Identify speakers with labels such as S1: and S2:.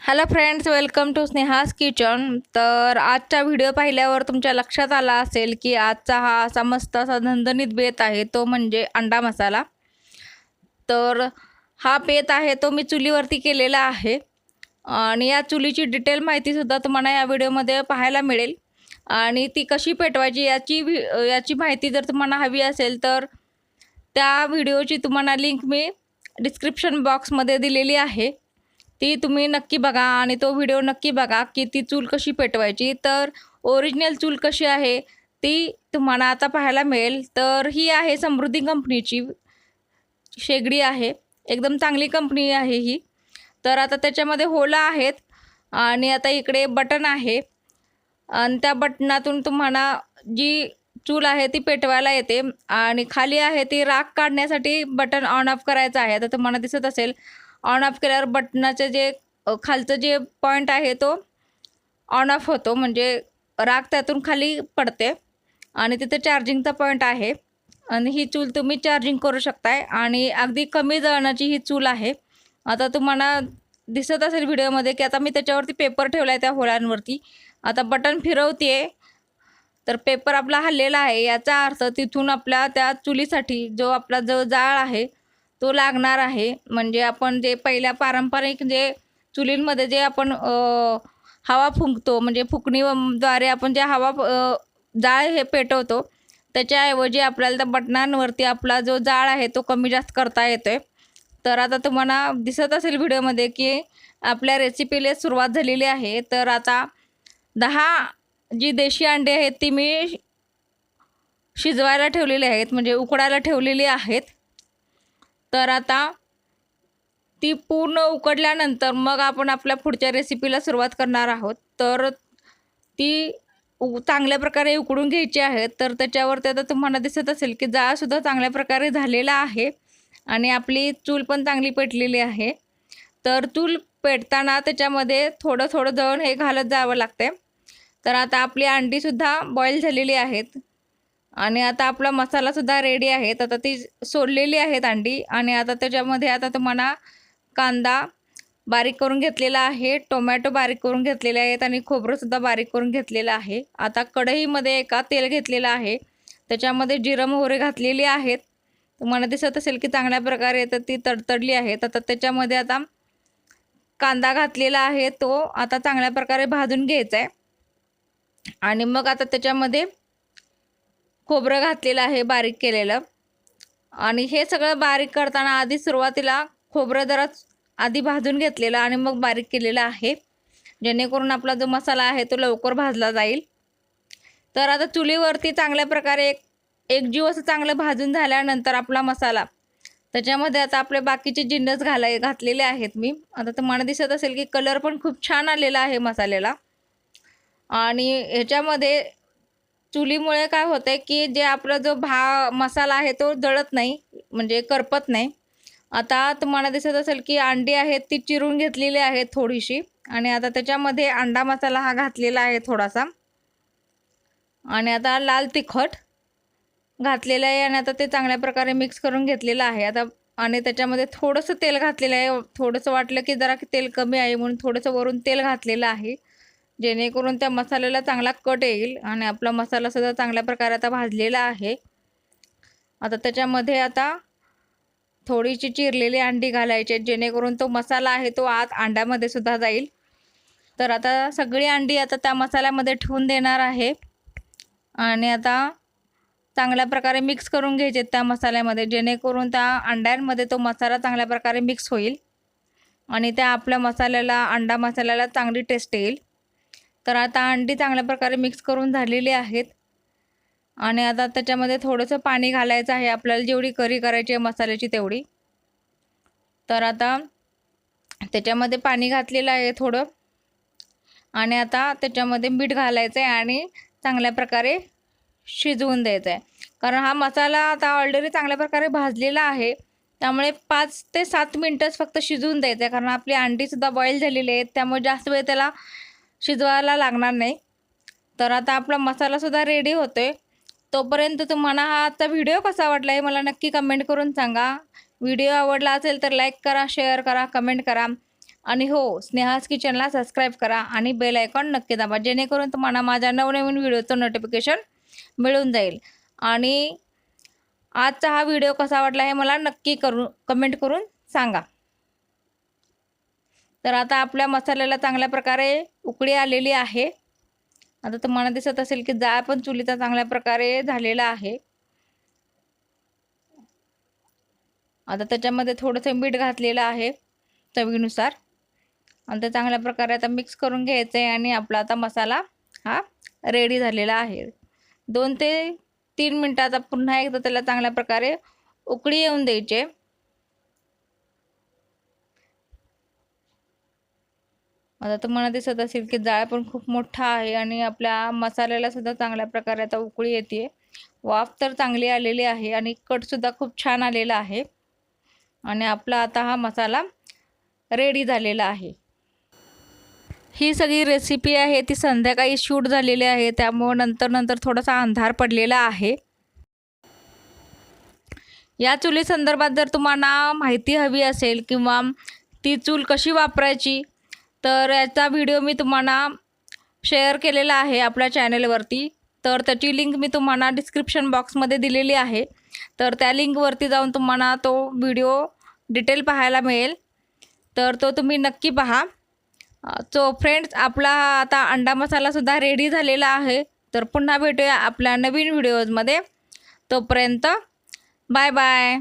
S1: Hello friends welcome to Sneha's kitchen तर आजचा video पाहिल्यावर तुमच्या लक्षात आला असेल की आजचा हा असा मस्त असा धनधणीत बेत आहे तो म्हणजे अंडा मसाला. तर हा बेत आहे तो मी चुलीवरती केलेला आहे. आणि या चुलीची डिटेल माहितीसुद्धा तुम्हाला या व्हिडिओमध्ये पाहायला मिळेल. आणि ती कशी पेटवायची याची व्हि याची माहिती जर तुम्हाला हवी असेल तर त्या व्हिडिओची तुम्हाला लिंक मी डिस्क्रिप्शन बॉक्समध्ये दिलेली आहे. ती तुम्ही नक्की बघा आणि तो व्हिडिओ नक्की बघा की ती चूल कशी पेटवायची. तर ओरिजिनल चूल कशी आहे ती तुम्हाला आता पाहायला मिळेल. तर ही आहे समृद्धी कंपनीची शेगडी आहे. एकदम चांगली कंपनी आहे ही. तर आता त्याच्यामध्ये होलं आहेत आणि आता इकडे बटन आहे. आणि त्या बटनातून तुम्हाला जी चूल आहे ती पेटवायला येते. आणि खाली आहे ती राख काढण्यासाठी बटन ऑन ऑफ करायचं आहे. आता तुम्हाला दिसत असेल ऑन ऑफ केल्यावर बटनाचं जे खालचं जे पॉईंट आहे तो ऑन ऑफ होतो. म्हणजे राख त्यातून खाली पडते आणि तिथे चार्जिंगचा पॉईंट आहे. आणि ही चूल तुम्ही चार्जिंग करू शकताय. आणि अगदी कमी जळणाची ही चूल आहे. आता तुम्हाला दिसत असेल व्हिडिओमध्ये की आता मी त्याच्यावरती पेपर ठेवला आहे त्या होळ्यांवरती. आता बटन फिरवते तर पेपर आपला हल्लेला आहे. याचा अर्थ तिथून आपल्या त्या चुलीसाठी जो आपला जो जाळ आहे तो लागणार आहे. म्हणजे आपण जे पहिल्या पारंपरिक जे चुलींमध्ये जे आपण हवा फुंकतो म्हणजे फुकणीद्वारे आपण जे हवा जाळ हे पेटवतो त्याच्याऐवजी आपल्याला त्या बटनांवरती आपला जो जाळ आहे तो कमी जास्त करता येतो आहे तर आता तुम्हाला दिसत असेल व्हिडिओमध्ये की आपल्या रेसिपीला सुरुवात झालेली आहे. तर आता दहा जी देशी अंडी आहेत ती मी शिजवायला ठेवलेली आहेत म्हणजे उकडायला ठेवलेली आहेत. तर आता ती पूर्ण उकडल्यानंतर मग आपण आपल्या पुढच्या रेसिपीला सुरुवात करणार आहोत. तर ती उ चांगल्या प्रकारे उकडून घ्यायची आहे. तर त्याच्यावरती आता तुम्हाला दिसत असेल की जाळसुद्धा चांगल्या प्रकारे झालेला आहे आणि आपली चूल पण चांगली पेटलेली आहे. तर चूल पेटताना त्याच्यामध्ये थोडं थोडं दळण हे घालत जावं लागते तर आता आपली अंडीसुद्धा बॉईल झालेली आहेत. आणि आता आपला मसालासुद्धा रेडी आहे. आता ती सोडलेली आहेत अंडी. आणि आता त्याच्यामध्ये आता तुम्हाला कांदा बारीक करून घेतलेला आहे. टोमॅटो बारीक करून घेतलेले आहेत आणि खोबरंसुद्धा बारीक करून घेतलेलं आहे. आता कढईमध्ये एका तेल घेतलेलं आहे. त्याच्यामध्ये जिरं मोहरे घातलेली आहेत. तुम्हाला दिसत असेल की चांगल्या प्रकारे तर ती तडतडली आहेत आता त्याच्यामध्ये आता कांदा घातलेला आहे तो आता चांगल्या प्रकारे भाजून घ्यायचा आहे. आणि मग आता त्याच्यामध्ये खोबरं घातलेलं आहे बारीक केलेलं. आणि हे सगळं बारीक करताना आधी सुरुवातीला खोबरं जरा आधी भाजून घेतलेलं आणि मग बारीक केलेलं आहे. जेणेकरून आपला जो मसाला आहे तो लवकर भाजला जाईल. तर आता चुलीवरती चांगल्या प्रकारे एक एकजीव असं चांगलं भाजून झाल्यानंतर आपला मसाला. त्याच्यामध्ये आता आपले बाकीचे जिन्नस घालाय घातलेले आहेत मी. आता तुम्हाला दिसत असेल की कलर पण खूप छान आलेला आहे मसाल्याला. आणि ह्याच्यामध्ये चुलीमुळे काय होतं की जे आपला जो भा मसाला आहे तो जळत नाही म्हणजे करपत नाही. आता तुम्हाला दिसत असेल की अंडी आहेत ती चिरून घेतलेली आहे थोडीशी. आणि आता त्याच्यामध्ये अंडा मसाला हा घातलेला आहे थोडासा. आणि आता लाल तिखट घातलेलं आहे आणि आता ते चांगल्या प्रकारे मिक्स करून घेतलेलं आहे. आता आणि त्याच्यामध्ये थोडंसं तेल घातलेलं आहे. थोडंसं वाटलं की जरा तेल कमी आहे म्हणून थोडंसं वरून तेल घातलेलं आहे. जेणेकरून त्या मसाल्याला चांगला कट येईल आणि आपला मसालासुद्धा चांगल्या प्रकारे आता भाजलेला आहे. आता त्याच्यामध्ये आता थोडीशी चिरलेली अंडी घालायची आहेत, जेणेकरून तो मसाला आहे तो आत अंड्यामध्ये सुद्धा जाईल. तर आता सगळी अंडी आता त्या मसाल्यामध्ये ठेवून देणार आहे. आणि आता चांगल्या प्रकारे मिक्स करून घ्यायचे त्या मसाल्यामध्ये जेणेकरून त्या अंड्यांमध्ये तो मसाला चांगल्या प्रकारे मिक्स होईल आणि त्या आपल्या मसाल्याला अंडा मसाल्याला चांगली टेस्ट येईल. तर आता अंडी चांगल्या प्रकारे मिक्स करून झालेली आहेत. आणि आता त्याच्यामध्ये थोडंसं पाणी घालायचं आहे. आपल्याला जेवढी करी करायची आहे मसाल्याची तेवढी. तर आता त्याच्यामध्ये पाणी घातलेलं आहे थोडं. आणि आता त्याच्यामध्ये मीठ घालायचं आहे आणि चांगल्या प्रकारे शिजवून द्यायचं आहे कारण हा मसाला आता ऑलरेडी चांगल्या प्रकारे भाजलेला आहे. त्यामुळे पाच ते सात मिनटंच फक्त शिजवून द्यायचं आहे कारण आपली अंडीसुद्धा बॉईल झालेली आहेत. त्यामुळे जास्त वेळ त्याला शिजवायला लागणार नाही. तर आता आपला मसालासुद्धा रेडी होतो आहे तोपर्यंत तुम्हाला हा आजचा व्हिडिओ कसा वाटला हे मला नक्की कमेंट करून सांगा. व्हिडिओ आवडला असेल तर लाईक करा शेअर करा कमेंट करा. आणि हो स्नेहास किचनला सबस्क्राईब करा आणि बेल आयकॉन नक्की दाबा जेणेकरून तुम्हाला माझ्या नवनवीन व्हिडिओचं नोटिफिकेशन मिळून जाईल. आणि आजचा हा व्हिडिओ कसा वाटला हे मला नक्की करू कमेंट करून सांगा. तर आता आपल्या मसाल्याला चांगल्या प्रकारे उकळी आलेली आहे. आता तुम्हाला दिसत असेल की जाळ पण चुलीचा चांगल्या प्रकारे झालेला आहे. आता त्याच्यामध्ये थोडंसं मीठ घातलेलं आहे चवीनुसार. आणि ते चांगल्या प्रकारे आता मिक्स करून घ्यायचं आहे आणि आपला आता मसाला हा रेडी झालेला आहे. दोन ते तीन मिनटाचा पुन्हा एकदा त्याला चांगल्या प्रकारे उकळी येऊन द्यायचे. आता तुम्हाला दिसत असेल की जाळ पण खूप मोठा आहे आणि आपल्या मसाल्याला सुद्धा चांगल्या प्रकारे आता उकळी येते. वाफ तर चांगली आलेली आहे आणि कटसुद्धा खूप छान आलेला आहे. आणि आपला आता हा मसाला रेडी झालेला आहे. ही सगळी रेसिपी आहे ती संध्याकाळी शूट झालेली आहे त्यामुळं नंतर नंतर थोडासा अंधार पडलेला आहे. या चुली संदर्भात जर तुम्हाला माहिती हवी असेल किंवा ती चूल कशी वापरायची तर याचा व्हिडिओ मी तुम्हाला शेअर केलेला आहे आपल्या चॅनलवरती तर त्याची लिंक मी तुम्हाला डिस्क्रिप्शन बॉक्समध्ये दिलेली आहे. तर त्या लिंकवरती जाऊन तुम्हाला तो व्हिडिओ डिटेल पाहायला मिळेल. तर तो तुम्ही नक्की पहा. सो फ्रेंड्स आपला आता अंडा मसालासुद्धा रेडी झालेला आहे. तर पुन्हा भेटूया आपल्या नवीन व्हिडिओजमध्ये तोपर्यंत बाय बाय